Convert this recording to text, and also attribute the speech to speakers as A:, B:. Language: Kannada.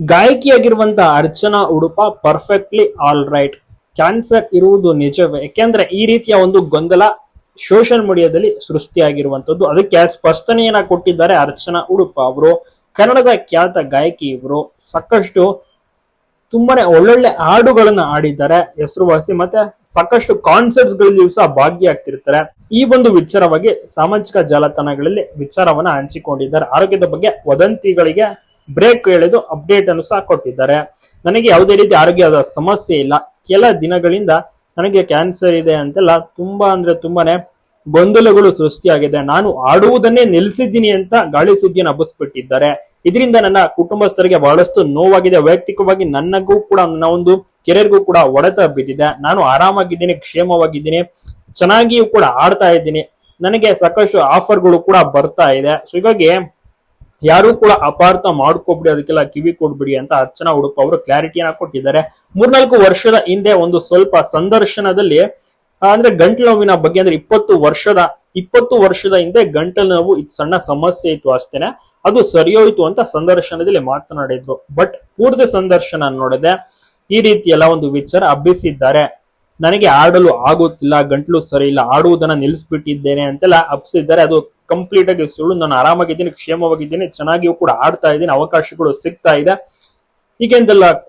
A: ಗಾಯಕಿಯಾಗಿರುವಂತಹ Archana Udupa perfectly all right cancer ಇರುವುದು ನಿಜವೇ. ಯಾಕೆಂದ್ರೆ ಈ ರೀತಿಯ ಒಂದು ಗೊಂದಲ ಸೋಷಿಯಲ್ ಮೀಡಿಯಾದಲ್ಲಿ ಸೃಷ್ಟಿಯಾಗಿರುವಂತದ್ದು ಅದಕ್ಕೆ ಸ್ಪಷ್ಟನೆಯನ್ನ ಕೊಟ್ಟಿದ್ದಾರೆ ಅರ್ಚನಾ ಉಡುಪ ಅವರು. ಕನ್ನಡದ ಖ್ಯಾತ ಗಾಯಕಿ ಇವರು. ಸಾಕಷ್ಟು ತುಂಬಾನೇ ಒಳ್ಳೊಳ್ಳೆ ಹಾಡುಗಳನ್ನ ಆಡಿದ್ದಾರೆ ಹೆಸರುವಾಸಿ. ಮತ್ತೆ ಸಾಕಷ್ಟು ಕಾನ್ಸರ್ಟ್ಸ್ಗಳಲ್ಲಿ ಸಹ ಭಾಗಿಯಾಗ್ತಿರ್ತಾರೆ. ಈ ಒಂದು ವಿಚಾರವಾಗಿ ಸಾಮಾಜಿಕ ಜಾಲತಾಣಗಳಲ್ಲಿ ವಿಚಾರವನ್ನ ಹಂಚಿಕೊಂಡಿದ್ದಾರೆ. ಆರೋಗ್ಯದ ಬಗ್ಗೆ ವದಂತಿಗಳಿಗೆ ಬ್ರೇಕ್ ಎಳೆದು ಅಪ್ಡೇಟ್ ಅನ್ನು ಸಹ ಕೊಟ್ಟಿದ್ದಾರೆ. ನನಗೆ ಯಾವುದೇ ರೀತಿ ಆರೋಗ್ಯದ ಸಮಸ್ಯೆ ಇಲ್ಲ. ಕೆಲ ದಿನಗಳಿಂದ ನನಗೆ ಕ್ಯಾನ್ಸರ್ ಇದೆ ಅಂತೆಲ್ಲ ತುಂಬಾ ಅಂದ್ರೆ ತುಂಬಾನೇ ಗೊಂದಲಗಳು ಸೃಷ್ಟಿಯಾಗಿದೆ. ನಾನು ಆಡುವುದನ್ನೇ ನಿಲ್ಲಿಸಿದ್ದೀನಿ ಅಂತ ಗಾಳಿ ಸುದ್ದಿಯನ್ನು ಹಬ್ಬಿಸ್ಬಿಟ್ಟಿದ್ದಾರೆ. ಇದರಿಂದ ನನ್ನ ಕುಟುಂಬಸ್ಥರಿಗೆ ಬಹಳಷ್ಟು ನೋವಾಗಿದೆ. ವೈಯಕ್ತಿಕವಾಗಿ ನನಗೂ ಕೂಡ, ನನ್ನ ಒಂದು ಕೆರಿಯರ್ಗೂ ಕೂಡ ಒಡೆತ ಬಿದ್ದಿದೆ. ನಾನು ಆರಾಮಾಗಿದ್ದೀನಿ, ಕ್ಷೇಮವಾಗಿದ್ದೀನಿ, ಚೆನ್ನಾಗಿಯೂ ಕೂಡ ಆಡ್ತಾ ಇದ್ದೀನಿ. ನನಗೆ ಸಾಕಷ್ಟು ಆಫರ್ಗಳು ಕೂಡ ಬರ್ತಾ ಇದೆ. ಸೊ ಹೀಗಾಗಿ ಯಾರು ಕೂಡ ಅಪಾರ್ಥ ಮಾಡ್ಕೊಬಿಡಿ, ಅದಕ್ಕೆಲ್ಲ ಕಿವಿ ಕೊಡ್ಬಿಡಿ ಅಂತ ಅರ್ಚನಾ ಉಡುಪ ಅವರು ಕ್ಲಾರಿಟಿಯನ್ನ ಕೊಟ್ಟಿದ್ದಾರೆ. ಮೂರ್ನಾಲ್ಕು ವರ್ಷದ ಹಿಂದೆ ಒಂದು ಸ್ವಲ್ಪ ಸಂದರ್ಶನದಲ್ಲಿ ಅಂದ್ರೆ ಗಂಟಲು ನೋವಿನ ಬಗ್ಗೆ ಅಂದ್ರೆ ಇಪ್ಪತ್ತು ವರ್ಷದ ಇಪ್ಪತ್ತು ವರ್ಷದ ಹಿಂದೆ ಗಂಟಲು ನೋವು ಸಣ್ಣ ಸಮಸ್ಯೆ ಇತ್ತು ಅಷ್ಟೇನೆ. ಅದು ಸರಿಯೋಯ್ತು ಅಂತ ಸಂದರ್ಶನದಲ್ಲಿ ಮಾತನಾಡಿದ್ರು. ಬಟ್ ಪೂರ್ತಿ ಸಂದರ್ಶನ ನೋಡದೆ ಈ ರೀತಿ ಒಂದು ವಿಚಾರ ಹಬ್ಬಿಸಿದ್ದಾರೆ. ನನಗೆ ಆಡಲು ಆಗುತ್ತಿಲ್ಲ, ಗಂಟ್ಲು ಸರಿ ಇಲ್ಲ, ಆಡುವುದನ್ನ ನಿಲ್ಲಿಸ್ಬಿಟ್ಟಿದ್ದೇನೆ ಅಂತೆಲ್ಲ ಹಬ್ಬಿಸಿದ್ದಾರೆ. ಅದು ಕಂಪ್ಲೀಟ್ ಆಗಿ ಸುಳ್ಳು, ನಾನು ಆರಾಮಾಗಿದ್ದೀನಿ, ಕ್ಷೇಮವಾಗಿದ್ದೀನಿ, ಚೆನ್ನಾಗಿಯೂ ಕೂಡ ಆಡ್ತಾ ಇದ್ದೀನಿ, ಅವಕಾಶಗಳು ಸಿಗ್ತಾ ಇದೆ. ಹೀಗೆಂದೆಲ್ಲ ಕೂಡ